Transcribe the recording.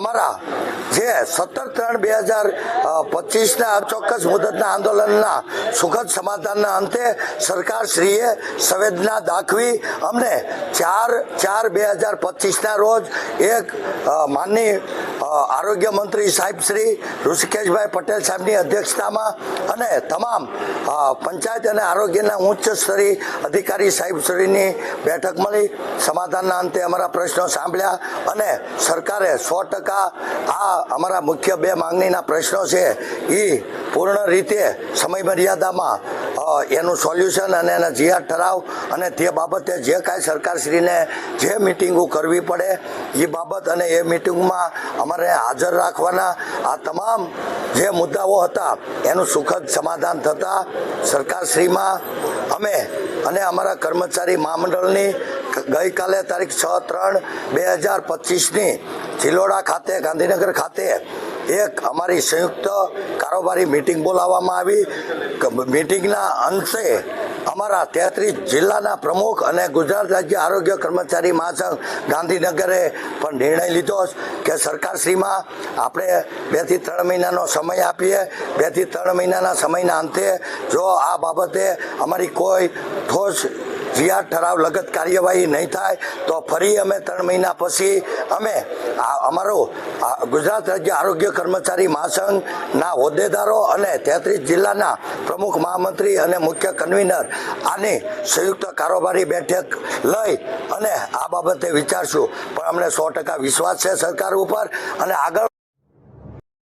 અમારા જે સત્તર ત્રણ બે હજાર પચીસના ચોક્કસ મુદતના આંદોલનના સુખદ સમાધાનના અંતે સરકારશ્રીએ સંવેદના દાખવી અમને ચાર ચાર બે હજાર પચીસના રોજ એક માનની આરોગ્ય મંત્રી સાહેબ શ્રી ઋષિકેશભાઈ પટેલ સાહેબની અધ્યક્ષતામાં અને તમામ પંચાયત અને આરોગ્યના ઉચ્ચ સ્તરીય અધિકારી સાહેબ શ્રીની બેઠક મળી. સમાધાનના અંતે અમારા પ્રશ્નો સાંભળ્યા અને સરકારે સો ટકા આ અમારા મુખ્ય બે માંગણીના પ્રશ્નો છે એ પૂર્ણ રીતે સમય મર્યાદામાં એનું સોલ્યુશન અને એના જીઆર ઠરાવ અને તે બાબતે જે કાંઈ સરકારશ્રીને જે મિટિંગો કરવી પડે એ બાબત અને એ મિટિંગમાં અમારે હાજર રાખવાના આ તમામ જે મુદ્દાઓ હતા, એનું સુખદ સમાધાન થતાં સરકારશ્રીમાં અમે અને અમારા કર્મચારી મહામંડળની ગઈકાલે તારીખ છ ત્રણ બે હજાર પચીસની ચિલોડા ખાતે, ગાંધીનગર ખાતે એક અમારી સંયુક્ત કારોબારી મિટિંગ બોલાવવામાં આવી. મિટિંગના અંતે અમારા તેત્રીસ જિલ્લાના પ્રમુખ અને ગુજરાત રાજ્ય આરોગ્ય કર્મચારી મહાસંઘ ગાંધીનગરે પણ નિર્ણય લીધો કે સરકારશ્રીમાં આપણે બેથી ત્રણ મહિનાનો સમય આપીએ. બેથી ત્રણ મહિનાના સમયના અંતે જો આ બાબતે અમારી કોઈ ઠોસ જીઆર ઠરાવ લગત કાર્યવાહી નહીં થાય, તો ફરી અમે ત્રણ મહિના પછી અમે અમારો ગુજરાત રાજ્ય આરોગ્ય કર્મચારી મહાસંઘના હોદ્દેદારો અને તેત્રીસ જિલ્લાના પ્રમુખ મહામંત્રી અને મુખ્ય કન્વીનર આની સંયુક્ત કારોબારી બેઠક લઈ અને આ બાબતે વિચારશું. પણ અમને સો ટકા વિશ્વાસ છે સરકાર ઉપર અને આગળ